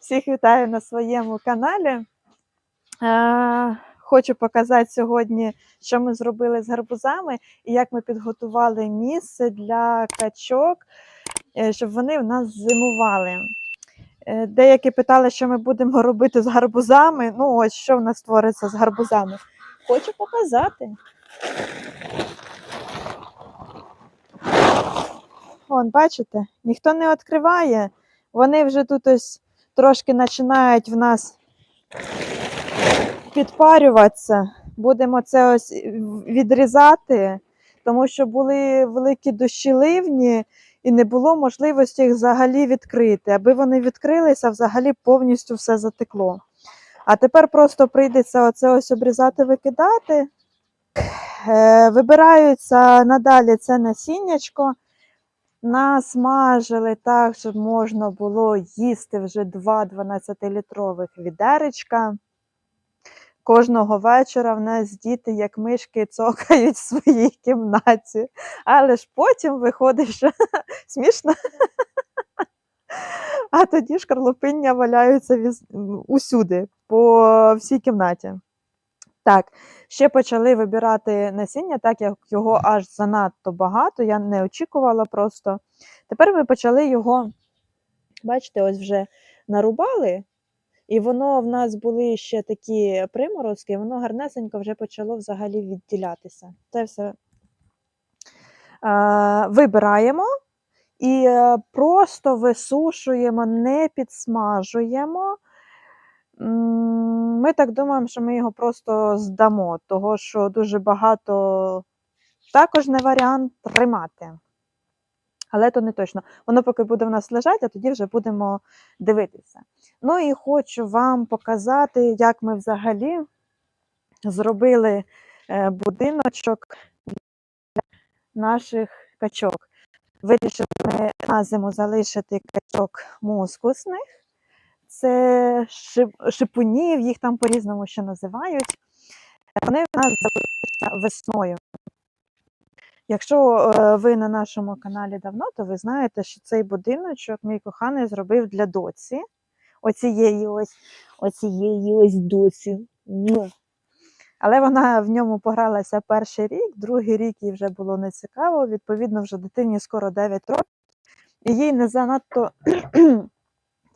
Всіх вітаю на своєму каналі. Е, Хочу показати сьогодні, що ми зробили з гарбузами і як ми підготували місце для качок, е, щоб вони в нас зимували. Е, Деякі питали, що ми будемо робити з гарбузами. Ну, ось що в нас твориться з гарбузами. Хочу показати. Вон, бачите, ніхто не відкриває. Вони вже тут ось трошки починають в нас підпарюватися. Будемо це ось відрізати, тому що були великі дощі ливні і не було можливості їх взагалі відкрити. Аби вони відкрилися, взагалі повністю все затекло. А тепер просто прийдеться оце ось обрізати, викидати. Е, Вибираються надалі це насіннячко. Насмажили так, щоб можна було їсти вже два 12-літрових відеречка. Кожного вечора в нас діти, як мишки, цокають в своїй кімнаті. Але ж потім виходить, що смішно. А тоді шкарлупиння валяються віз- усюди, по всій кімнаті. Так, ще почали вибирати насіння, так як його аж занадто багато, я не очікувала просто. Тепер ми почали його, бачите, ось вже нарубали, і воно в нас були ще такі приморозки, воно гарнесенько вже почало взагалі відділятися. Це все е, вибираємо і е, просто висушуємо, не підсмажуємо. Ми так думаємо, що ми його просто здамо, того що дуже багато також не варіант тримати. Але то не точно. Воно поки буде в нас лежати, а тоді вже будемо дивитися. Ну і хочу вам показати, як ми взагалі зробили е, будиночок для наших качок. Вирішили на зиму залишити качок мускусних. Це шипунів, їх там по-різному ще називають. Вони в нас залишаться весною. Якщо е, ви на нашому каналі давно, то ви знаєте, що цей будиночок мій коханий зробив для доці. Оцієї ось, оцієї ось доці. Але вона в ньому погралася перший рік, другий рік їй вже було нецікаво. Відповідно, вже дитині скоро 9 років, і їй не занадто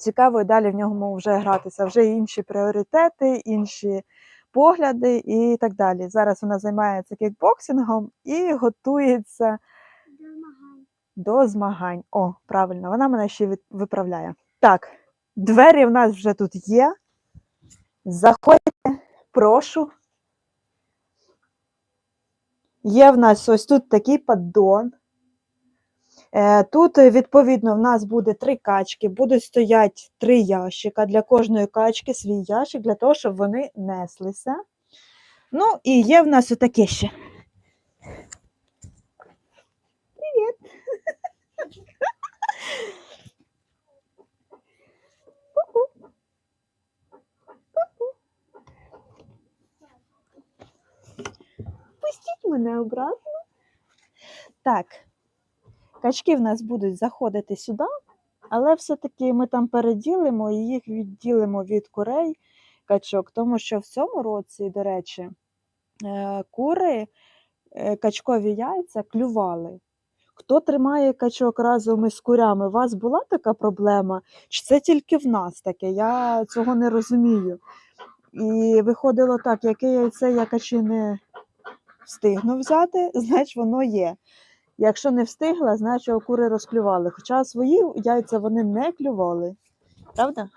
цікаво і далі в ньому вже гратися. Вже інші пріоритети, інші погляди і так далі. Зараз вона займається кікбоксингом і готується до змагань. О, правильно, вона мене ще виправляє. Так, двері в нас вже тут є. Заходьте, прошу. Є в нас ось тут такий поддон. Е, Тут, е, відповідно, в нас буде три качки, будуть стояти три ящика. Для кожної качки свій ящик, для того, щоб вони неслися. Ну, і є в нас отаке ще. Привіт! Пустіть мене обратно. Так, качки в нас будуть заходити сюди, але все-таки ми там переділимо і їх відділимо від курей качок, тому що в цьому році, до речі, е, кури е, качкові яйця клювали. Хто тримає качок разом із курями? У вас була така проблема? Чи це тільки в нас таке? Я цього не розумію. І виходило так, яке яйце я качі не встигну взяти, значить воно є. Якщо не встигла, значить кури розклювали. Хоча свої яйця вони не клювали. Правда?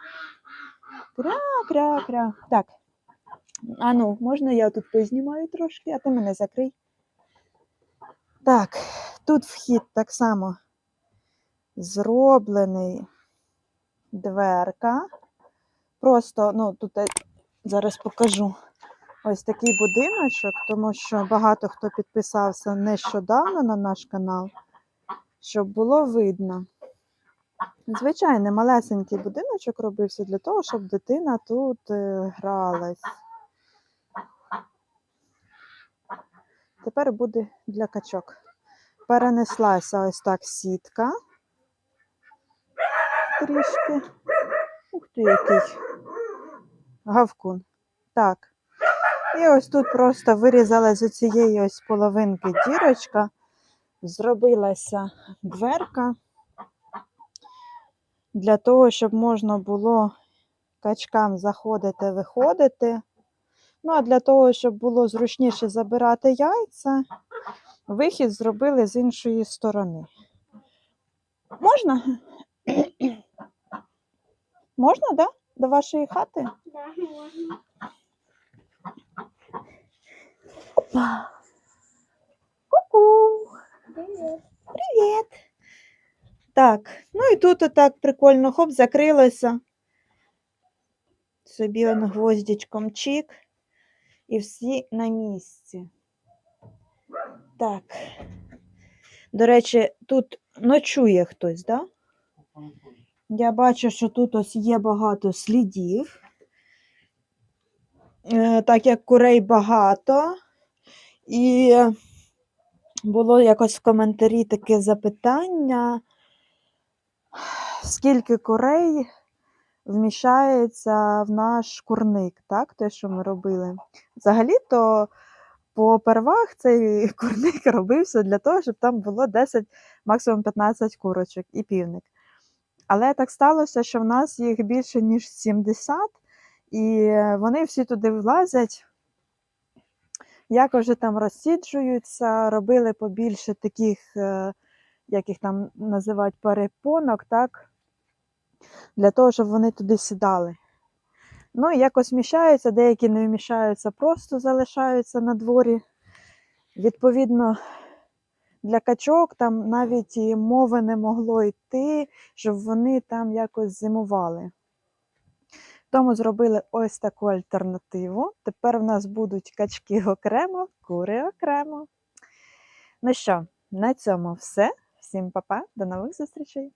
Кря-кря-кря. Так. А ну, можна я тут познімаю трошки, а ти мене закрий. Так, тут вхід так само зроблений дверка. Просто, ну, тут я зараз покажу ось такий будиночок, тому що багато хто підписався нещодавно на наш канал, щоб було видно. Звичайний малесенький будиночок робився для того, щоб дитина тут е, гралась. Тепер буде для качок. Перенеслася ось так сітка трішки Ух ти, який гавкун. Так. І ось тут просто вирізала з цієї ось половинки дірочка, зробилася дверка для того, щоб можна було качкам заходити, виходити. Ну, а для того, щоб було зручніше забирати яйця, вихід зробили з іншої сторони. Можна? Можна, да? До вашої хати? Да, можно. Опа. Ку-ку. Привет. Привіт. Так, ну і тут отак прикольно хоп, закрилося. Собі он гвоздичком чик. І всі на місці. Так. До речі, тут ночує хтось, так? Да? Я бачу, що тут ось є багато слідів. Е, Так як курей багато. І було якось в коментарі таке запитання, скільки курей вміщається в наш курник, так? Те, що ми робили. Взагалі-то по первах цей курник робився для того, щоб там було 10, максимум 15 курочок і півник. Але так сталося, що в нас їх більше, ніж 70, і вони всі туди влазять. Як вже там розсіджуються, робили побільше таких, е, як їх там називають, перепонок, так? Для того, щоб вони туди сідали. Ну, якось вміщаються, деякі не вміщаються, просто залишаються на дворі. Відповідно, для качок там навіть і мови не могло йти, щоб вони там якось зимували. Тому зробили ось таку альтернативу. Тепер в нас будуть качки окремо, кури окремо. Ну що, на цьому все. Всім па-па, до нових зустрічей!